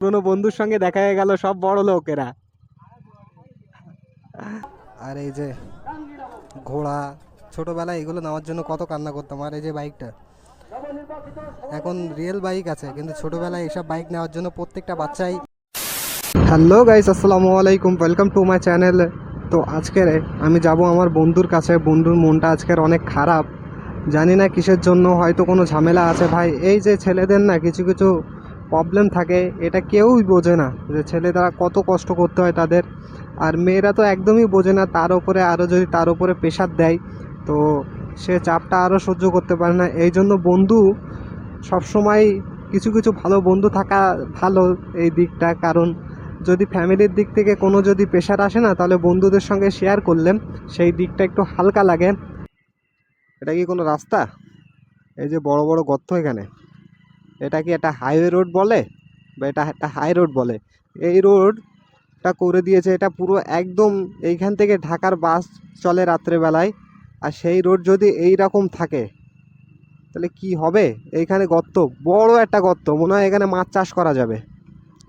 পুরনো বন্ধুর সঙ্গে দেখা হয়ে গেল সব বড় লোকেরা আর এই যে ঘোড়া ছোটোবেলায় এগুলো নেওয়ার জন্য কত কান্না করতাম। আর এই যে বাইকটা এখন রিয়েল বাইক আছে কিন্তু ছোটোবেলায় এসব বাইক নেওয়ার জন্য প্রত্যেকটা বাচ্চাই হ্যালো গাইস আসসালামু আলাইকুম ওয়েলকাম টু মাই চ্যানেল তো আজকের আমি যাব আমার বন্ধুর কাছে বন্ধুর মনটা আজকের অনেক খারাপ। জানি না কিসের জন্য হয়তো কোনো ঝামেলা আছে। ভাই এই যে ছেলেদের না কিছু কিছু প্রবলেম থাকে, এটা কেউই বোঝে না যে ছেলেরা কত কষ্ট করতে হয় তাদের। আর মেয়েরা তো একদমই বোঝে না, তার উপরে আরও যদি তার উপরে প্রেশার দেয়, তো সে চাপটা আরও সহ্য করতে পারে না। এই জন্য বন্ধু, সবসময় কিছু কিছু ভালো বন্ধু থাকা ভালো এই দিকটা। কারণ যদি ফ্যামিলির দিক থেকে কোনো যদি প্রেশার আসে না, তাহলে বন্ধুদের সঙ্গে শেয়ার করলে সেই দিকটা একটু হালকা লাগে। এটা কি কোনো রাস্তা? এই যে বড় বড় গর্ত এখানে। এটা কি একটা হাইওয়ে রোড বলে? বা এটা একটা হাই রোড বলে? এই রোডটা করে দিয়েছে, এটা পুরো একদম এইখান থেকে ঢাকার বাস চলে রাত্রেবেলায়। আর সেই রোড যদি এই রকম থাকে, তাহলে কি হবে? এইখানে গর্ত, বড় একটা গর্ত, মনে হয় এখানে মাছ চাষ করা যাবে।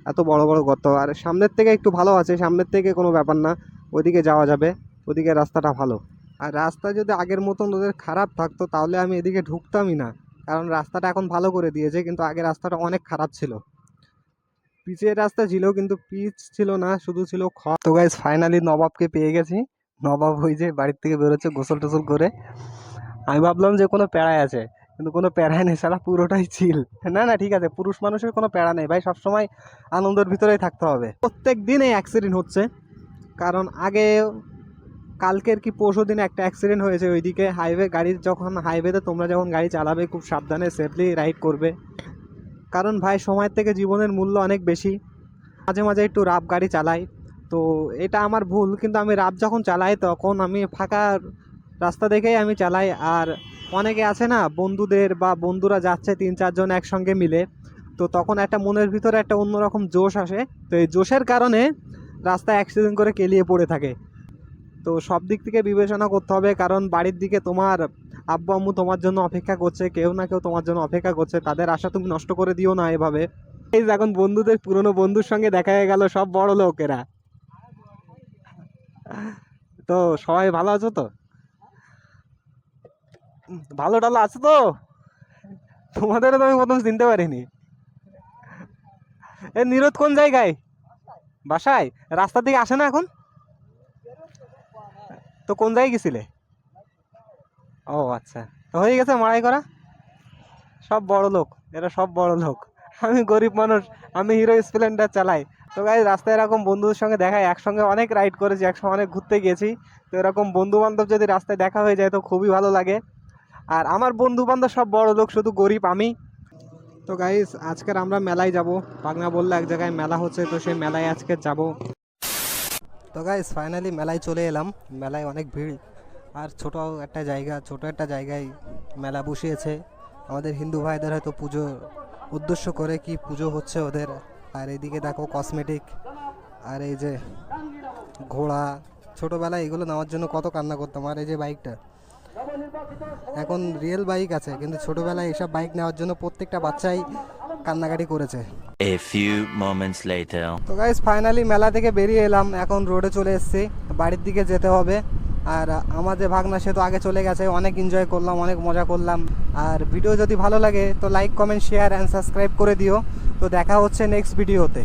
এত বড় বড় গর্ত, আর সামনের থেকে একটু ভালো আছে, সামনের থেকে কোনো ব্যাপার না, ওইদিকে যাওয়া যাবে ওদিকে রাস্তাটা ভালো। আর রাস্তা যদি আগের মতন ওদের খারাপ থাকতো, তাহলে আমি এদিকে ঢুকতামই না। কারণ রাস্তাটা এখন ভালো করে দিয়েছে, কিন্তু আগে রাস্তাটা অনেক খারাপ ছিল। পিচের রাস্তা ছিল, কিন্তু পিচ ছিল না, শুধু ছিল খ তো গাইজ ফাইনালি নবাবকে পেয়ে গেছি। নবাব ওই যে বাড়ির থেকে বেরোচ্ছে গোসল টোসল করে। আমি ভাবলাম যে কোনো প্যারায় আছে, কিন্তু কোনো প্যারায় নেই সারা পুরোটাই চিল। না না, ঠিক আছে, পুরুষ মানুষের কোনো প্যারা নেই, ভাই, সবসময় আনন্দের ভিতরেই থাকতে হবে। প্রত্যেক দিন এই অ্যাক্সিডেন্ট হচ্ছে, কারণ আগে কালকের কি পরশু দিন একটা অ্যাক্সিডেন্ট হয়েছে ওইদিকে হাইওয়ে গাড়ি যখন হাইওয়েতে তোমরা যখন গাড়ি চালাবে, খুব সাবধানে সেফলি রাইড করবে। কারণ ভাই, সময়ের থেকে জীবনের মূল্য অনেক বেশি। মাঝে মাঝে একটু রাফ গাড়ি চালাই। তো এটা আমার ভুল, কিন্তু আমি রাফ যখন চালাই তখন আমি ফাঁকা রাস্তা দেখেই আমি চালাই। আর অনেকে আছে না, বন্ধুদের বা বন্ধুরা যাচ্ছে তিন চারজন একসঙ্গে মিলে, তো তখন একটা মনের ভিতরে একটা অন্যরকম জোশ আসে। তো এই জোশের কারণে রাস্তায় অ্যাক্সিডেন্ট করে কেলিয়ে পড়ে থাকে। তো সব দিক থেকে বিবেচনা করতে হবে, কারণ বাড়ির দিকে তোমার আব্বু আম্মু তোমার জন্য অপেক্ষা করছে, কেউ না কেউ তোমার জন্য অপেক্ষা করছে, তাদের আশা তুমি নষ্ট করে দিও না এভাবে। এই এখন বন্ধুদের, পুরনো বন্ধুর সঙ্গে দেখা হয়ে গেল সব বড় লোকেরা তো সবাই ভালো আছো তো? ভালো টালো আছো তো? তোমাদেরও তো আমি প্রথম চিনতে পারিনি। এ নিরোধ কোন জায়গায়? বাসায়? রাস্তা থেকে আসে না এখন? তো কোন জায়গায় গেছিলে? ও আচ্ছা। তো হয়ে গেছে মারাই করা? সব বড় লোক, এরা সব বড় লোক। আমি গরিব মানুষ, আমি হিরো স্প্লেন্ডার চালাই। তো গাই রাস্তায় এরকম বন্ধুদের সঙ্গে দেখায় একসঙ্গে অনেক রাইড করেছি, একসঙ্গে অনেক ঘুরতে গেছি। তো এরকম বন্ধু বান্ধব যদি রাস্তায় দেখা হয়ে যায়, তো খুবই ভালো লাগে। আর আমার বন্ধু বান্ধব সব বড় লোক, শুধু গরিব আমি। তো গাইস আজকের আমরা মেলায় যাব। পাগনা বললে এক জায়গায় মেলা হচ্ছে, তো সেই মেলায় আজকে যাব। তো গাইস ফাইনালি মেলায় চলে এলাম। মেলায় অনেক ভিড়। আর ছোট একটা জায়গা, ছোট একটা জায়গায় মেলা বসিয়েছে। আমাদের হিন্দু ভাইদের হয়তো পুজো উদ্দেশ্য করে কি পুজো হচ্ছে ওদের। আর এদিকে দেখো কসমেটিক আর এই যে ঘোড়া। ছোটোবেলায় এগুলো নেওয়ার জন্য কত কান্না করতাম। আর এই যে বাইকটা এখন রিয়েল বাইক আছে, কিন্তু ছোটোবেলায় এসব বাইক নেওয়ার জন্য প্রত্যেকটা বাচ্চাই কান্নাকাটি করেছে। A few moments later. তো গাইস ফাইনালি মেলা থেকে বেরিয়ে এলাম। এখন রোডে চলে এসেছি। বাড়ির দিকে যেতে হবে। আর আমাদের ভাগনা সে তো আগে চলে গেছে। অনেক এনজয় করলাম অনেক মজা করলাম। আর ভিডিও যদি ভালো লাগে তো like comment share and subscribe করে দিও। তো দেখা হচ্ছে নেক্সট ভিডিওতে